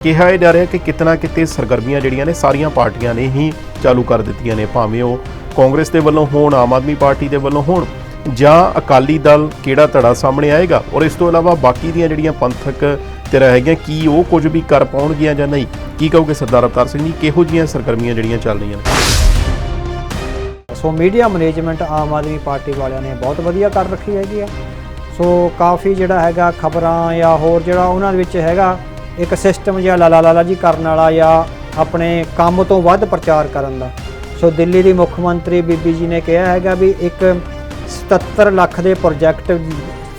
ਕਿਹਾ ਇਹ ਜਾ ਰਿਹਾ ਕਿ ਕਿਤਨਾ ਕਿਤੇ ਸਰਗਰਮੀਆਂ ਜਿਹੜੀਆਂ ਨੇ, ਸਾਰੀਆਂ ਪਾਰਟੀਆਂ ਨੇ ਹੀ ਚਾਲੂ ਕਰ ਦਿੱਤੀਆਂ ਨੇ। ਭਾਵੇਂ ਉਹ ਕਾਂਗਰਸ ਦੇ ਵੱਲੋਂ ਹੋਣ, ਆਮ ਆਦਮੀ ਪਾਰਟੀ ਦੇ ਵੱਲੋਂ ਹੋਣ, ਜਾਂ ਅਕਾਲੀ ਦਲ ਕਿਹੜਾ ਧੜਾ ਸਾਹਮਣੇ ਆਏਗਾ, ਔਰ ਇਸ ਤੋਂ ਇਲਾਵਾ ਬਾਕੀ ਦੀਆਂ ਜਿਹੜੀਆਂ ਪੰਥਕ ਧਿਰਾਂ ਹੈਗੀਆਂ, ਕੀ ਉਹ ਕੁਝ ਵੀ ਕਰ ਪਾਉਣਗੀਆਂ ਜਾਂ ਨਹੀਂ, ਕੀ ਕਹੋਗੇ ਸਰਦਾਰ ਅਵਤਾਰ ਸਿੰਘ ਜੀ, ਕਿਹੋ ਜੀਆਂ ਸਰਗਰਮੀਆਂ ਜਿਹੜੀਆਂ ਚੱਲ ਰਹੀਆਂ ਨੇ? So media management Aam Aadmi party ਵਾਲਿਆਂ ਨੇ ਬਹੁਤ ਵਧੀਆ ਕਰ ਰੱਖੀ ਹੈਗੀ ਆ ਸੋ ਕਾਫੀ ਜਿਹੜਾ ਹੈਗਾ ਖਬਰਾਂ ਜਾਂ ਹੋਰ ਜਿਹੜਾ ਉਹਨਾਂ ਦੇ ਵਿੱਚ ਹੈਗਾ ਇੱਕ ਸਿਸਟਮ ਜਿਹਾ ਲਾਲਾ ਲਾਲਾ ਜੀ ਕਰਨ ਵਾਲਾ ਜਾਂ ਆਪਣੇ ਕੰਮ ਤੋਂ ਵੱਧ ਪ੍ਰਚਾਰ ਕਰਨ ਦਾ। ਸੋ ਦਿੱਲੀ ਦੀ ਮੁੱਖ ਮੰਤਰੀ ਬੀਬੀ ਜੀ ਨੇ ਕਿਹਾ ਹੈਗਾ ਵੀ ਇੱਕ 77 ਲੱਖ ਦੇ ਪ੍ਰੋਜੈਕਟ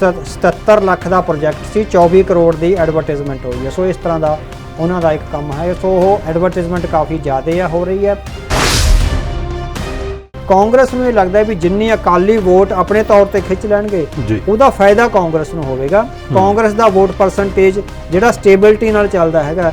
77 ਲੱਖ ਦਾ ਪ੍ਰੋਜੈਕਟ ਸੀ 24 ਕਰੋੜ ਦੀ ਐਡਵਰਟਾਈਜ਼ਮੈਂਟ ਹੋਈ ਹੈ। ਸੋ ਇਸ ਤਰ੍ਹਾਂ ਦਾ ਉਹਨਾਂ ਦਾ ਇੱਕ ਕੰਮ ਹੈ। ਸੋ ਉਹ ਐਡਵਰਟਾਈਜ਼ਮੈਂਟ ਕਾਫੀ ਜ਼ਿਆਦਾ ਆ, ਹੋ ਰਹੀ ਹੈ। ਕਾਂਗਰਸ ਨੂੰ ਇਹ ਲੱਗਦਾ ਹੈ ਵੀ ਜਿੰਨੀ ਅਕਾਲੀ ਵੋਟ ਆਪਣੇ ਤੌਰ ਤੇ ਖਿੱਚ ਲੈਣਗੇ ਉਹਦਾ ਫਾਇਦਾ ਕਾਂਗਰਸ ਨੂੰ ਹੋਵੇਗਾ। ਕਾਂਗਰਸ ਦਾ ਵੋਟ ਪਰਸੈਂਟੇਜ ਜਿਹੜਾ ਸਟੇਬਿਲਿਟੀ ਨਾਲ ਚੱਲਦਾ ਹੈਗਾ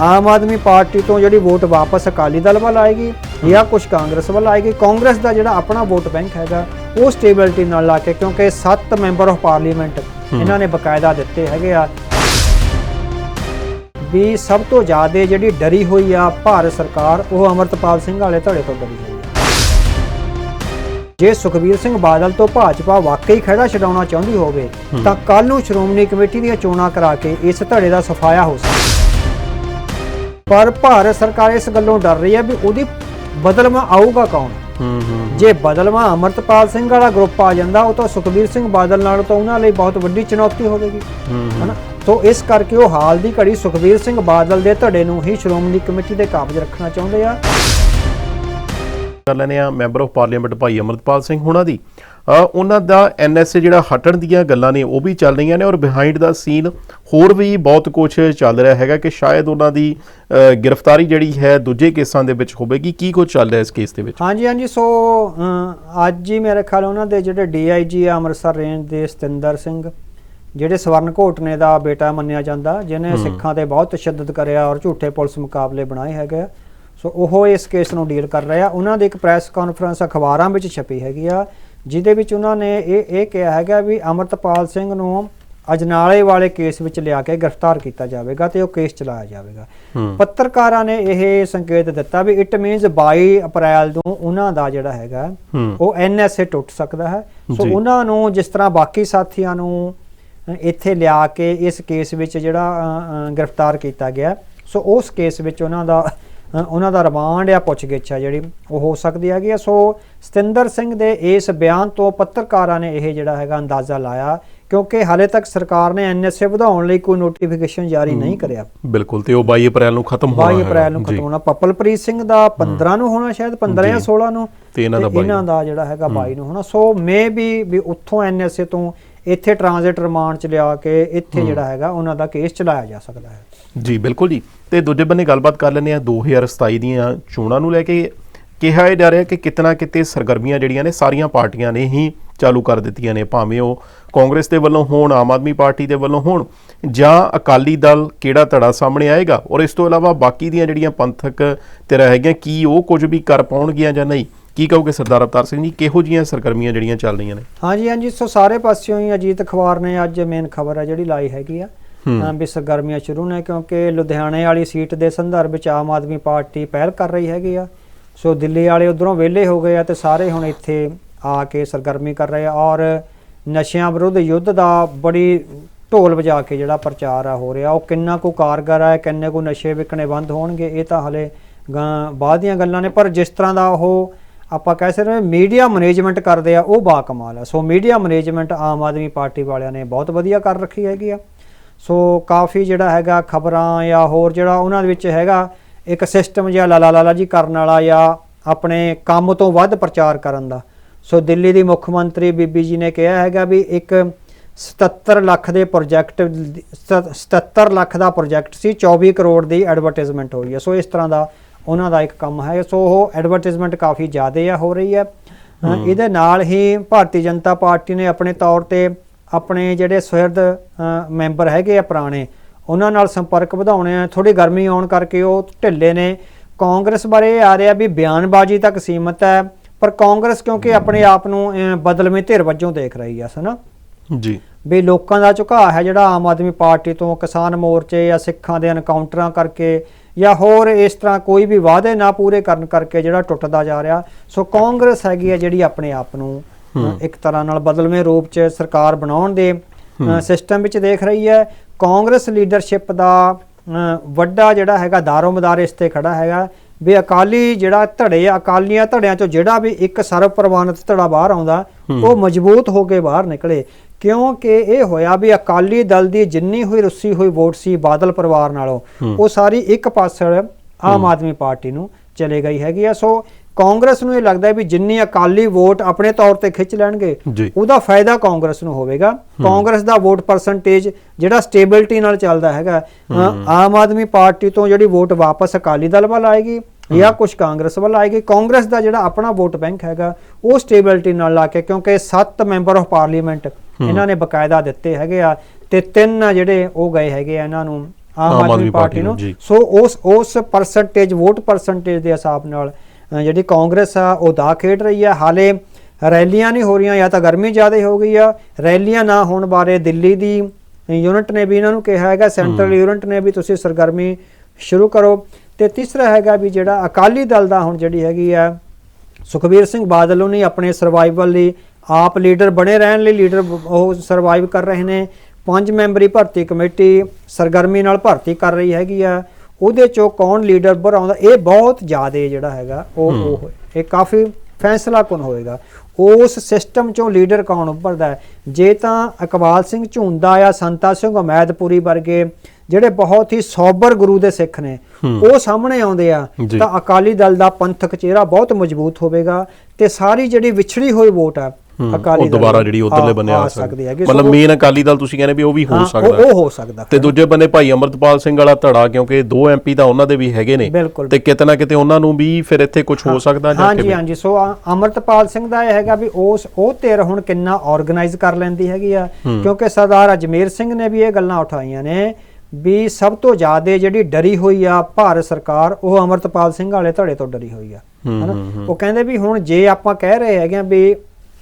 ਆਮ ਆਦਮੀ ਪਾਰਟੀ ਤੋਂ ਜਿਹੜੀ ਵੋਟ ਵਾਪਸ ਅਕਾਲੀ ਦਲ ਵੱਲ ਆਏਗੀ ਜਾਂ ਕੁਝ ਕਾਂਗਰਸ ਵੱਲ ਆਏਗੀ ਕਾਂਗਰਸ ਦਾ ਜਿਹੜਾ ਆਪਣਾ ਵੋਟ ਬੈਂਕ ਹੈਗਾ ਉਹ ਸਟੇਬਿਲਿਟੀ ਨਾਲ ਲਾ ਕੇ ਕਿਉਂਕਿ 7 ਮੈਂਬਰ ਆਫ ਪਾਰਲੀਮੈਂਟ ਇਹਨਾਂ ਨੇ ਬਕਾਇਦਾ ਦਿੱਤੇ ਹੈਗੇ ਆ। ਵੀ ਸਭ ਤੋਂ ਜ਼ਿਆਦਾ ਜਿਹੜੀ ਡਰੀ ਹੋਈ ਆ ਭਾਰਤ ਸਰਕਾਰ ਉਹ ਅਮਰਤਪਾਲ ਸਿੰਘ ਵਾਲੇ ਧੜੇ ਤੋਂ ਡਰੀ ਆ। ਜੇ ਸੁਖਬੀਰ ਸਿੰਘ ਬਾਦਲ ਤੋਂ ਭਾਜਪਾ ਵਾਕਈ ਖੜਾ ਛਡਾਉਣਾ ਚਾਹੁੰਦੀ ਹੋਵੇ ਤਾਂ ਕੱਲ ਨੂੰ ਸ਼੍ਰੋਮਣੀ ਕਮੇਟੀ ਦੀਆਂ ਚੋਣਾਂ ਕਰਾ ਕੇ ਇਸ ਧੜੇ ਦਾ ਸਫਾਇਆ ਹੋ ਸਕਦਾ ਪਰ ਭਾਰਤ ਸਰਕਾਰ ਇਸ ਗੱਲੋਂ ਡਰ ਰਹੀ ਹੈ ਵੀ ਉਹਦੀ ਬਦਲਵਾ ਆਊਗਾ ਕੌਣ? ਜੇ ਬਦਲਵਾ ਅਮਰਤਪਾਲ ਸਿੰਘ ਵਾਲਾ ਗਰੁੱਪ ਆ ਜਾਂਦਾ ਉਹ ਤਾਂ ਸੁਖਬੀਰ ਸਿੰਘ ਬਾਦਲ ਨਾਲ ਤਾਂ ਉਹਨਾਂ ਲਈ ਬਹੁਤ ਵੱਡੀ ਚੁਣੌਤੀ ਹੋਵੇਗੀ। ਹਨਾ? ਤੋਂ ਇਸ ਕਰਕੇ ਉਹ ਹਾਲ ਦੀ ਘੜੀ ਸੁਖਬੀਰ ਸਿੰਘ ਬਾਦਲ ਦੇ ਧੜੇ ਨੂੰ ਹੀ ਸ਼੍ਰੋਮਣੀ ਕਮੇਟੀ ਦੇ ਕਾਬਜ ਰੱਖਣਾ ਚਾਹੁੰਦੇ ਆ। ਕਰ ਲੈਨੇ ਆ ਮੈਂਬਰ ਆਫ ਪਾਰਲੀਮੈਂਟ ਭਾਈ ਅਮਰਤਪਾਲ ਸਿੰਘ ਹੁਣਾਂ ਦੀ। ਉਹਨਾਂ ਦਾ ਐਨਐਸਏ ਜਿਹੜਾ ਹਟਣ ਦੀਆਂ ਗੱਲਾਂ ਨੇ ਉਹ ਵੀ ਚੱਲ ਰਹੀਆਂ ਨੇ ਔਰ ਬਿਹਾਈਂਡ ਦਾ ਸੀਨ ਹੋਰ ਵੀ ਬਹੁਤ ਕੁਝ ਚੱਲ ਰਿਹਾ ਹੈਗਾ ਕਿ ਸ਼ਾਇਦ ਉਹਨਾਂ ਦੀ ਗ੍ਰਿਫਤਾਰੀ ਜਿਹੜੀ ਹੈ ਦੂਜੇ ਕੇਸਾਂ ਦੇ ਵਿੱਚ ਹੋਵੇਗੀ। ਕੀ ਕੁਝ ਚੱਲ ਰਿਹਾ ਇਸ ਕੇਸ ਦੇ ਵਿੱਚ? ਹਾਂਜੀ ਹਾਂਜੀ। ਸੋ ਅੱਜ ਹੀ ਮੇਰੇ ਖਿਆਲ ਉਹਨਾਂ ਦੇ ਜਿਹੜੇ ਡੀਆਈਜੀ ਆ ਅੰਮ੍ਰਿਤਸਰ ਰੇਂਜ ਦੇ ਸਤਿੰਦਰ ਸਿੰਘ ਜਿਹੜੇ ਸਵਰਨ ਘੋਟਨੇ ਦਾ ਬੇਟਾ ਮੰਨਿਆ ਜਾਂਦਾ ਜਿਨੇ ਸਿੱਖਾਂ ਤੇ ਬਹੁਤ ਤਸ਼ੱਦਦ ਕਰਿਆ ਔਰ ਝੂਠੇ ਪੁਲਿਸ ਮੁਕਾਬਲੇ ਬਣਾਏ ਹੈਗੇ ਆ। ਸੋ ਉਹ ਇਸ ਕੇਸ ਨੂੰ ਡੀਲ ਕਰ ਰਹੇ ਆ। ਉਹਨਾਂ ਦੀ ਇੱਕ ਪ੍ਰੈਸ ਕਾਨਫਰੰਸ ਅਖਬਾਰਾਂ ਵਿੱਚ ਛਪੀ ਹੈਗੀ ਆ ਜਿਹਦੇ ਵਿੱਚ ਉਹਨਾਂ ਨੇ ਇਹ ਇਹ ਕਿਹਾ ਹੈਗਾ ਵੀ ਅਮਰਤਪਾਲ ਸਿੰਘ ਨੂੰ ਅਜਨਾਲੇ ਵਾਲੇ ਕੇਸ ਵਿੱਚ ਲਿਆ ਕੇ ਗ੍ਰਿਫਤਾਰ ਕੀਤਾ ਜਾਵੇਗਾ ਤੇ ਉਹ ਕੇਸ ਚਲਾਇਆ ਜਾਵੇਗਾ। ਪੱਤਰਕਾਰਾਂ ਨੇ ਇਹ ਸੰਕੇਤ ਦਿੱਤਾ ਵੀ ਇਟ ਮੀਨਸ 22 ਅਪ੍ਰੈਲ ਨੂੰ ਉਹਨਾਂ ਦਾ ਜਿਹੜਾ ਹੈਗਾ ਉਹ ਐਨਐਸਏ ਟੁੱਟ ਸਕਦਾ ਹੈ। ਸੋ। ਉਹਨਾਂ ਨੂੰ ਜਿਸ ਤਰ੍ਹਾਂ ਬਾਕੀ ਸਾਥੀਆਂ ਨੂੰ ਇੱਥੇ ਲਿਆ ਕੇ ਇਸ ਕੇਸ ਵਿੱਚ ਜਿਹੜਾ ਗ੍ਰਿਫਤਾਰ ਕੀਤਾ ਗਿਆ ਸੋ ਉਸ ਕੇਸ ਵਿੱਚ ਉਹਨਾਂ ਦਾ ਉਹਨਾਂ ਦਾ ਰਿਮਾਂਡ ਜਾਂ ਪੁੱਛਗਿੱਛ ਆ ਜਿਹੜੀ ਉਹ ਹੋ ਸਕਦੀ ਹੈਗੀ ਆ। ਸੋ ਸਤਿੰਦਰ ਸਿੰਘ ਦੇ ਇਸ ਬਿਆਨ ਤੋਂ ਪੱਤਰਕਾਰਾਂ ਨੇ ਇਹ ਜਿਹੜਾ ਹੈਗਾ ਅੰਦਾਜ਼ਾ ਲਾਇਆ ਕਿਉਂਕਿ ਹਾਲੇ ਤੱਕ ਸਰਕਾਰ ਨੇ ਐਨਐਸਏ ਵਧਾਉਣ ਲਈ ਕੋਈ ਨੋਟੀਫਿਕੇਸ਼ਨ ਜਾਰੀ ਨਹੀਂ ਕਰਿਆ। ਬਿਲਕੁਲ ਤੇ ਉਹ 22 ਅਪ੍ਰੈਲ ਨੂੰ ਖਤਮ ਹੋਣਾ 22 ਹੈਗਾ। ਅਪ੍ਰੈਲ ਨੂੰ। ਖਤਮ ਹੋਣਾ। ਪਪਲਪ੍ਰੀਤ ਸਿੰਘ ਦਾ 15 ਨੂੰ ਹੋਣਾ ਸ਼ਾਇਦ 15 ਜਾਂ ਜੀ। 16 ਨੂੰ। ਤੇ ਇਹਨਾਂ ਦਾ 22 ਇਹਨਾਂ ਦਾ ਜਿਹੜਾ ਹੈਗਾ 22 ਨੂੰ ਹੋਣਾ। ਸੋ ਮੇ ਵੀ ਵੀ ਉੱਥੋਂ ਐਨਐਸਏ ਤੋਂ ਇੱਥੇ ਟ੍ਰਾਂਜ਼ਿਟ ਰਿਮਾਂਡ ਚ ਲਿਆ ਕੇ ਇੱਥੇ ਜਿਹੜਾ ਹੈਗਾ ਉਹਨਾਂ ਦਾ ਕੇਸ ਚਲਾਇਆ ਜਾ ਸਕਦਾ ਹੈ। ਜੀ ਬਿਲਕੁਲ ਜੀ। ਤੇ ਦੂਜੇ ਬੰਨੇ ਗੱਲਬਾਤ ਕਰ ਲੈਂਦੇ ਆ 2027 ਦੀਆਂ ਚੋਣਾਂ ਨੂੰ ਲੈ ਕੇ ਕਿਹਾ ਇਹ ਜਾ ਰਿਹਾ ਕਿ ਕਿਤਨਾ ਕਿਤੇ ਸਰਗਰਮੀਆਂ ਜਿਹੜੀਆਂ ਨੇ ਸਾਰੀਆਂ ਪਾਰਟੀਆਂ ਨੇ ਹੀ ਚਾਲੂ ਕਰ ਦਿੱਤੀਆਂ ਨੇ ਭਾਵੇਂ ਉਹ ਕਾਂਗਰਸ ਦੇ ਵੱਲੋਂ ਹੋਣ ਆਮ ਆਦਮੀ ਪਾਰਟੀ ਦੇ ਵੱਲੋਂ ਹੋਣ ਜਾਂ ਅਕਾਲੀ ਦਲ ਕਿਹੜਾ ਧੜਾ ਸਾਹਮਣੇ ਆਏਗਾ ਔਰ ਇਸ ਤੋਂ ਇਲਾਵਾ ਬਾਕੀ ਦੀਆਂ ਜਿਹੜੀਆਂ ਪੰਥਕ ਧਿਰਾਂ ਹੈਗੀਆਂ ਕੀ ਉਹ ਕੁਝ ਵੀ ਕਰ ਪਾਉਣਗੀਆਂ ਜਾਂ ਨਹੀਂ ਕੀ ਕਹੋਗੇ ਸਰਦਾਰ ਅਵਤਾਰ ਸਿੰਘ ਜੀ? ਕਿਹੋ ਜੀਆਂ ਸਰਗਰਮੀਆਂ ਜਿਹੜੀਆਂ ਚੱਲ ਰਹੀਆਂ ਨੇ? ਹਾਂਜੀ ਹਾਂਜੀ ਸੋ ਸਾਰੇ ਪਾਸਿਓਂ ਹੀ ਅਜੀਤ ਅਖਬਾਰ ਨੇ ਅੱਜ ਮੇਨ ਖਬਰ ਹੈ ਜਿਹੜੀ ਲਾਈ ਹੈਗੀ ਆ। ਵੀ ਸਰਗਰਮੀਆਂ ਸ਼ੁਰੂ ਨੇ ਕਿਉਂਕਿ ਲੁਧਿਆਣੇ ਵਾਲੀ ਸੀਟ ਦੇ ਸੰਦਰਭ ਵਿੱਚ ਆਮ ਆਦਮੀ ਪਾਰਟੀ ਪਹਿਲ ਕਰ ਰਹੀ ਹੈਗੀ ਆ। ਸੋ ਦਿੱਲੀ ਵਾਲੇ ਉਧਰੋਂ ਵਿਹਲੇ ਹੋ ਗਏ ਆ ਤੇ ਸਾਰੇ ਹੁਣ ਇੱਥੇ ਆ ਕੇ ਸਰਗਰਮੀ ਕਰ ਰਹੇ ਆ ਔਰ ਨਸ਼ਿਆਂ ਵਿਰੁੱਧ ਯੁੱਧ ਦਾ ਬੜੀ ਢੋਲ ਵਜਾ ਕੇ ਜਿਹੜਾ ਪ੍ਰਚਾਰ ਆ ਹੋ ਰਿਹਾ। ਉਹ ਕਿੰਨਾ ਕੁ ਕਾਰਗਰ ਹੈ ਕਿੰਨੇ ਕੁ ਨਸ਼ੇ ਵਿਕਣੇ ਬੰਦ ਹੋਣਗੇ ਇਹ ਤਾਂ ਹਲੇ ਗਾਂ ਬਾਅਦ ਦੀਆਂ ਗੱਲਾਂ ਨੇ। ਪਰ ਜਿਸ ਤਰ੍ਹਾਂ ਦਾ ਉਹ ਆਪਾਂ ਕਹਿ ਸਕਦੇ ਹਾਂ ਮੀਡੀਆ ਮੈਨੇਜਮੈਂਟ ਕਰਦੇ ਆ, ਉਹ ਬਾ ਕਮਾਲ ਆ। So media management Aam Aadmi party ਵਾਲਿਆਂ ਨੇ ਬਹੁਤ ਵਧੀਆ ਕਰ ਰੱਖੀ ਹੈਗੀ ਆ। ਸੋ ਕਾਫੀ ਜਿਹੜਾ ਹੈਗਾ ਖਬਰਾਂ ਜਾਂ ਹੋਰ ਜਿਹੜਾ ਉਹਨਾਂ ਦੇ ਵਿੱਚ ਹੈਗਾ, ਇੱਕ ਸਿਸਟਮ ਜਿਹਾ ਲਾਲਾ ਲਾਲਾ ਜੀ ਕਰਨ ਵਾਲਾ ਜਾਂ ਆਪਣੇ ਕੰਮ ਤੋਂ ਵੱਧ ਪ੍ਰਚਾਰ ਕਰਨ ਦਾ। ਸੋ ਦਿੱਲੀ ਦੀ ਮੁੱਖ ਮੰਤਰੀ ਬੀਬੀ ਜੀ ਨੇ ਕਿਹਾ ਹੈਗਾ ਵੀ ਇੱਕ 77 ਲੱਖ ਦੇ ਪ੍ਰੋਜੈਕਟ 77 ਲੱਖ ਦਾ ਪ੍ਰੋਜੈਕਟ ਸੀ 24 ਕਰੋੜ ਦੀ ਐਡਵਰਟਾਈਜ਼ਮੈਂਟ ਹੋਈ ਹੈ ਸੋ ਇਸ ਤਰ੍ਹਾਂ ਦਾ ਉਹਨਾਂ ਦਾ ਇੱਕ ਕੰਮ ਹੈ ਸੋ ਉਹ ਐਡਵਰਟਾਈਜ਼ਮੈਂਟ ਕਾਫੀ ਜ਼ਿਆਦਾ ਆ ਹੋ ਰਹੀ ਹੈ। ਇਹਦੇ ਨਾਲ ਹੀ ਭਾਰਤੀ ਜਨਤਾ ਪਾਰਟੀ ਨੇ ਆਪਣੇ ਤੌਰ ਤੇ ਆਪਣੇ ਜਿਹੜੇ ਸੁਹਿਰਦ ਮੈਂਬਰ ਹੈਗੇ ਆ ਪੁਰਾਣੇ ਉਹਨਾਂ ਨਾਲ ਸੰਪਰਕ ਵਧਾਉਣੇ ਆ। ਥੋੜੀ ਗਰਮੀ ਆਉਣ ਕਰਕੇ ਉਹ ਢਿੱਲੇ ਨੇ। ਕਾਂਗਰਸ ਬਾਰੇ ਆ ਰਿਹਾ ਵੀ ਬਿਆਨਬਾਜ਼ੀ ਤੱਕ ਸੀਮਤ ਹੈ ਪਰ ਕਾਂਗਰਸ ਕਿਉਂਕਿ ਆਪਣੇ ਆਪ ਨੂੰ ਬਦਲਵੇਂ ਧਿਰ ਵਜੋਂ ਦੇਖ ਰਹੀ ਹੈ ਹਨਾ ਜੀ। ਵੀ ਲੋਕਾਂ ਦਾ ਝੁਕਾਅ ਹੈ ਜਿਹੜਾ ਆਮ ਆਦਮੀ ਪਾਰਟੀ ਤੋਂ ਕਿਸਾਨ ਮੋਰਚੇ ਜਾਂ ਸਿੱਖਾਂ ਦੇ ਐਨਕਾਊਂਟਰਾਂ ਕਰਕੇ ਜਾਂ ਹੋਰ ਇਸ ਤਰ੍ਹਾਂ ਕੋਈ ਵੀ ਵਾਅਦੇ ਨਾ ਪੂਰੇ ਕਰਨ ਕਰਕੇ ਜਿਹੜਾ ਟੁੱਟਦਾ ਜਾ ਰਿਹਾ ਸੋ ਕਾਂਗਰਸ ਹੈਗੀ ਹੈ ਜਿਹੜੀ ਆਪਣੇ ਆਪ ਨੂੰ ਇੱਕ ਤਰ੍ਹਾਂ ਨਾਲ ਬਦਲਵੇਂ ਰੂਪ 'ਚ ਸਰਕਾਰ ਬਣਾਉਣ ਦੇ ਸਿਸਟਮ ਵਿੱਚ ਦੇਖ ਰਹੀ ਹੈ। ਕਾਂਗਰਸ ਲੀਡਰਸ਼ਿਪ ਦਾ ਵੱਡਾ ਜਿਹੜਾ ਹੈਗਾ ਦਾਰੋਮਦਾਰ ਇਸ ਤੇ ਖੜਾ ਹੈਗਾ। ਵੀ ਅਕਾਲੀ ਜਿਹੜਾ ਧੜੇ ਅਕਾਲੀਆਂ ਧੜਿਆਂ ਚੋਂ ਜਿਹੜਾ ਵੀ ਇੱਕ ਸਰਵ ਪ੍ਰਵਾਨਿਤ ਧੜਾ ਬਾਹਰ ਆਉਂਦਾ ਉਹ ਮਜ਼ਬੂਤ ਹੋ ਕੇ ਬਾਹਰ ਨਿਕਲੇ। ਕਿਉਂਕਿ ਇਹ ਹੋਇਆ ਵੀ ਅਕਾਲੀ ਦਲ ਦੀ ਜਿੰਨੀ ਹੋਈ ਰੁੱਸੀ ਹੋਈ ਵੋਟ ਸੀ ਬਾਦਲ ਪਰਿਵਾਰ ਨਾਲੋਂ ਉਹ ਸਾਰੀ ਇੱਕ ਪਾਸੜ ਆਮ ਆਦਮੀ ਪਾਰਟੀ ਨੂੰ ਚਲੇ ਗਈ ਹੈਗੀ ਆ। ਸੋ ਕਾਂਗਰਸ ਨੂੰ ਇਹ ਲੱਗਦਾ ਵੀ ਜਿੰਨੀ ਅਕਾਲੀ ਵੋਟ ਆਪਣੇ ਤੌਰ ਤੇ ਖਿੱਚ ਲੈਣਗੇ। ਉਹਦਾ ਫਾਇਦਾ ਕਾਂਗਰਸ ਨੂੰ ਹੋਵੇਗਾ। ਕਾਂਗਰਸ ਦਾ ਵੋਟ ਪਰਸੈਂਟੇਜ ਜਿਹੜਾ ਸਟੇਬਿਲਿਟੀ ਨਾਲ ਚੱਲਦਾ ਹੈਗਾ ਆਮ ਆਦਮੀ ਪਾਰਟੀ ਤੋਂ ਜਿਹੜੀ ਵੋਟ ਵਾਪਸ ਅਕਾਲੀ ਦਲ ਵੱਲ ਆਏਗੀ ਜਾਂ ਕੁਝ ਕਾਂਗਰਸ ਵੱਲ ਆਏਗੀ। ਕਾਂਗਰਸ ਦਾ ਜਿਹੜਾ ਆਪਣਾ ਵੋਟ ਬੈਂਕ ਹੈਗਾ ਉਹ ਸਟੇਬਿਲਿਟੀ ਨਾਲ ਲਾ ਕੇ ਕਿਉਂਕਿ 7 ਮੈਂਬਰ ਆਫ ਪਾਰਲੀਮੈਂਟ ਇਹਨਾਂ ਨੇ ਬਕਾਇਦਾ ਦਿੱਤੇ ਹੈਗੇ ਆ ਤੇ ਤਿੰਨ ਆ ਜਿਹੜੇ ਉਹ ਗਏ ਹੈਗੇ ਆ ਇਹਨਾਂ ਨੂੰ ਆਮ ਆਦਮੀ ਪਾਰਟੀ ਨੂੰ। ਸੋ ਉਸ ਉਸ ਪਰਸੈਂਟੇਜ ਵੋਟ ਪਰਸੈਂਟੇਜ ਦੇ ਹਿਸਾਬ ਨਾਲ ਜਿਹੜੀ ਕਾਂਗਰਸ ਆ ਉਹ ਦਾ ਖੇਡ ਰਹੀ ਹੈ ਹਾਲੇ ਰੈਲੀਆਂ ਨਹੀਂ ਹੋ ਰਹੀਆਂ ਜਾਂ ਤਾਂ ਗਰਮੀ ਜ਼ਿਆਦਾ ਹੋ ਗਈ ਆ। ਰੈਲੀਆਂ ਨਾ ਹੋਣ ਬਾਰੇ ਦਿੱਲੀ ਦੀ ਯੂਨਿਟ ਨੇ ਵੀ ਇਹਨਾਂ ਨੂੰ ਕਿਹਾ ਹੈਗਾ ਸੈਂਟਰਲ ਯੂਨਿਟ ਨੇ ਵੀ ਤੁਸੀਂ ਸਰਗਰਮੀ ਸ਼ੁਰੂ ਕਰੋ। ਤੇ ਤੀਸਰਾ ਹੈਗਾ ਵੀ ਜਿਹੜਾ ਅਕਾਲੀ ਦਲ ਦਾ ਹੁਣ ਜਿਹੜੀ ਹੈਗੀ ਆ ਸੁਖਬੀਰ ਸਿੰਘ ਬਾਦਲ ਉਹਨੇ ਆਪਣੇ ਸਰਵਾਈਵਲ ਲਈ ਆਪ ਲੀਡਰ ਬਣੇ ਰਹਿਣ ਲਈ ਲੀਡਰ ਉਹ ਸਰਵਾਈਵ ਕਰ ਰਹੇ ਨੇ। ਪੰਜ ਮੈਂਬਰੀ ਭਰਤੀ ਕਮੇਟੀ ਸਰਗਰਮੀ ਨਾਲ ਭਰਤੀ ਕਰ ਰਹੀ ਹੈਗੀ ਆ। ਉਹਦੇ ਚੋਂ ਕੌਣ ਲੀਡਰ ਆਉਂਦਾ ਇਹ ਬਹੁਤ ਜ਼ਿਆਦਾ ਜਿਹੜਾ ਹੈਗਾ ਉਹ ਉਹ ਇਹ ਕਾਫੀ ਫੈਸਲਾ ਕੁਨ ਹੋਏਗਾ। ਉਸ ਸਿਸਟਮ ਚੋਂ ਲੀਡਰ ਕੌਣ ਉੱਭਰਦਾ ਹੈ ਜੇ ਤਾਂ ਇਕਬਾਲ ਸਿੰਘ ਝੁੰਦਾ ਆ ਸੰਤਾ ਸਿੰਘ ਉਮੈਦਪੁਰੀ ਵਰਗੇ ਜਿਹੜੇ ਬਹੁਤ ਹੀ ਸੋਬਰ ਗੁਰੂ ਦੇ ਸਿੱਖ ਨੇ ਉਹ ਸਾਹਮਣੇ ਆਉਂਦੇ ਆ। ਤਾਂ ਅਕਾਲੀ ਦਲ ਦਾ ਪੰਥਕ ਚਿਹਰਾ ਬਹੁਤ ਮਜ਼ਬੂਤ ਹੋਵੇਗਾ ਤੇ ਸਾਰੀ ਜਿਹੜੀ ਵਿਛੜੀ ਹੋਈ ਵੋਟ ਆ ਅਕਾਲੀ ਉਹ ਦਲ ਦੁਬਾਰਾ ਜਿਹੜੀ ਉਧਰਲੇ ਬੰਨੇ ਆ ਸਕਦੀ ਹੈਗੀ। ਮਤਲਬ ਮੇਨ ਅਕਾਲੀ ਦਲ ਤੁਸੀਂ ਕਹਿੰਦੇ ਵੀ ਉਹ ਵੀ ਹੋ ਸਕਦਾ। ਉਹ ਹੋ ਸਕਦਾ ਤੇ ਦੂਜੇ ਬੰਨੇ ਭਾਈ ਅਮਰਤਪਾਲ ਸਿੰਘ ਵਾਲਾ ਧੜਾ ਕਿਉਂਕਿ ਦੋ ਐਮਪੀ ਤਾਂ ਉਹਨਾਂ ਦੇ ਵੀ ਹੈਗੇ ਨੇ। ਤੇ ਕਿਤੇ ਨਾ ਕਿਤੇ ਉਹਨਾਂ ਨੂੰ ਵੀ ਫਿਰ ਇੱਥੇ ਕੁਝ ਹੋ ਸਕਦਾ ਜਾਂ ਹਾਂਜੀ ਹਾਂਜੀ। ਸੋ ਅਮਰਤਪਾਲ ਸਿੰਘ ਦਾ ਇਹ ਹੈਗਾ ਵੀ ਉਸ ਉਹ ਧਿਰ ਹੁਣ ਕਿੰਨਾ ਆਰਗੇਨਾਈਜ਼ ਕਰ ਲੈਂਦੀ ਹੈਗੀ ਆ। ਕਿਉਂਕਿ ਸਰਦਾਰ ਅਜਮੇਰ ਸਿੰਘ ਨੇ ਵੀ ਇਹ ਗੱਲਾਂ ਉਠਾਈਆਂ ਨੇ ਵੀ ਸਭ ਤੋਂ ਜ਼ਿਆਦਾ ਜਿਹੜੀ ਡਰੀ ਹੋਈ ਆ ਭਾਰਤ ਸਰਕਾਰ ਉਹ ਅਮਰਤਪਾਲ ਸਿੰਘ ਵਾਲੇ ਧੜੇ ਤੋਂ ਡਰੀ ਹੋਈ ਆ। ਹਨਾ? ਉਹ ਕਹਿੰਦੇ ਵੀ ਹੁਣ ਜੇ ਆਪਾਂ ਕਹਿ ਰਹੇ ਹੈਗੇ ਆ ਵੀ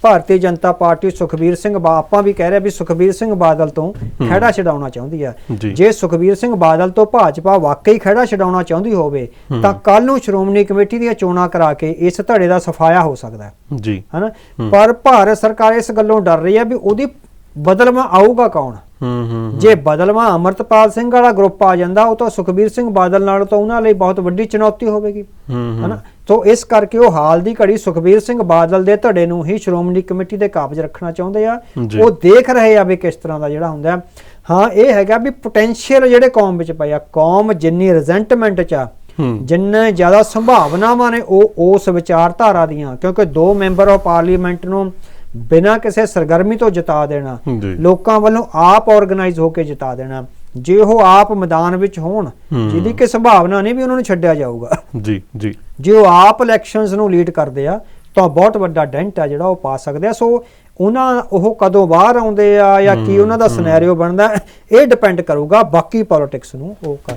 ਭਾਰਤੀ ਜਨਤਾ ਪਾਰਟੀ ਸੁਖਬੀਰ ਸਿੰਘ ਆਪਾਂ ਵੀ ਕਹਿ ਰਹੇ ਵੀ ਸੁਖਬੀਰ ਸਿੰਘ ਬਾਦਲ ਤੋਂ ਖਹਿੜਾ ਛਡਾਉਣਾ ਚਾਹੁੰਦੀ ਆ। ਜੀ। ਸੁਖਬੀਰ ਸਿੰਘ ਬਾਦਲ ਤੋਂ ਭਾਜਪਾ ਵਾਕਈ ਖਹਿੜਾ ਛਡਾਉਣਾ ਚਾਹੁੰਦੀ ਹੋਵੇ ਤਾਂ ਕੱਲ ਨੂੰ ਸ਼੍ਰੋਮਣੀ ਕਮੇਟੀ ਦੀਆਂ ਚੋਣਾਂ ਕਰਾ ਕੇ ਇਸ ਧੜੇ ਦਾ ਸਫਾਇਆ ਹੋ ਸਕਦਾ ਹੈ। ਜੀ। ਹਨਾ? ਪਰ ਭਾਰਤ ਸਰਕਾਰ ਇਸ ਗੱਲੋਂ ਡਰ ਰਹੀ ਹੈ ਵੀ ਉਹਦੀ ਬਦਲਵਾ ਆਊਗਾ ਕੌਣ? ਜੇ ਬਦਲਵਾ ਅਮਰਤਪਾਲ ਸਿੰਘ ਵਾਲਾ ਗਰੁੱਪ ਆ ਜਾਂਦਾ ਉਹ ਤਾਂ ਸੁਖਬੀਰ ਸਿੰਘ ਬਾਦਲ ਨਾਲ ਤਾਂ ਉਹਨਾਂ ਲਈ ਬਹੁਤ ਵੱਡੀ ਚੁਣੌਤੀ ਹੋਵੇਗੀ। ਹਨਾ? ਤੋਂ ਇਸ ਕਰਕੇ ਉਹ ਹਾਲ ਦੀ ਘੜੀ ਸੁਖਬੀਰ ਸਿੰਘ ਬਾਦਲ ਦੇ ਧੜੇ ਨੂੰ ਹੀ ਸ਼੍ਰੋਮਣੀ ਕਮੇਟੀ ਦੇ ਕਾਬਜ ਰੱਖਣਾ ਚਾਹੁੰਦੇ ਆ। ਉਹ ਦੇਖ ਰਹੇ ਆ ਵੀ ਕਿਸ ਤਰ੍ਹਾਂ ਦਾ ਜਿਹੜਾ ਹੁੰਦਾ ਹੈ। ਇਹ ਹੈਗਾ ਵੀ ਪੋਟੈਂਸ਼ੀਅਲ ਜਿਹੜੇ ਕੌਮ ਵਿੱਚ ਆ ਕੌਮ ਜਿੰਨੀ ਰਿਜ਼ੈਂਟਮੈਂਟ ਚ ਆ ਜਿੰਨੇ ਜ਼ਿਆਦਾ ਸੰਭਾਵਨਾਵਾਂ ਨੇ ਉਹ ਉਸ ਵਿਚਾਰਧਾਰਾ ਦੀਆਂ ਕਿਉਂਕਿ ਦੋ ਮੈਂਬਰ ਆਫ ਪਾਰਲੀਮੈਂਟ ਨੂੰ ਬਿਨਾਂ ਕਿਸੇ ਸਰਗਰਮੀ ਤੋਂ ਜਿਤਾ ਦੇਣਾ ਲੋਕਾਂ ਵੱਲੋਂ ਆਪ ਆਰਗੇਨਾਈਜ਼ ਹੋ ਕੇ ਜਿਤਾ ਦੇਣਾ ਜੇ ਉਹ ਆਪ ਮੈਦਾਨ ਵਿੱਚ ਹੋਣ ਜਿਹਦੀ ਕਿ ਸੰਭਾਵਨਾ ਨਹੀਂ ਵੀ ਉਹਨਾਂ ਨੂੰ ਛੱਡਿਆ ਜਾਊਗਾ। ਜੀ ਜੀ। ਜੇ ਉਹ ਆਪ ਇਲੈਕਸ਼ਨਸ ਨੂੰ ਲੀਡ ਕਰਦੇ ਆ ਤਾਂ ਬਹੁਤ ਵੱਡਾ ਡੈਂਟ ਆ ਜਿਹੜਾ ਉਹ ਪਾ ਸਕਦੇ ਆ। ਸੋ ਉਹਨਾਂ ਉਹ ਕਦੋਂ ਬਾਹਰ ਆਉਂਦੇ ਆ ਜਾਂ ਕੀ ਉਹਨਾਂ ਦਾ ਸਿਨੈਰੀਓ ਬਣਦਾ ਇਹ ਡਿਪੈਂਡ ਕਰੂਗਾ ਬਾਕੀ ਪੋਲਿਟਿਕਸ ਨੂੰ ਉਹ ਕਰਨ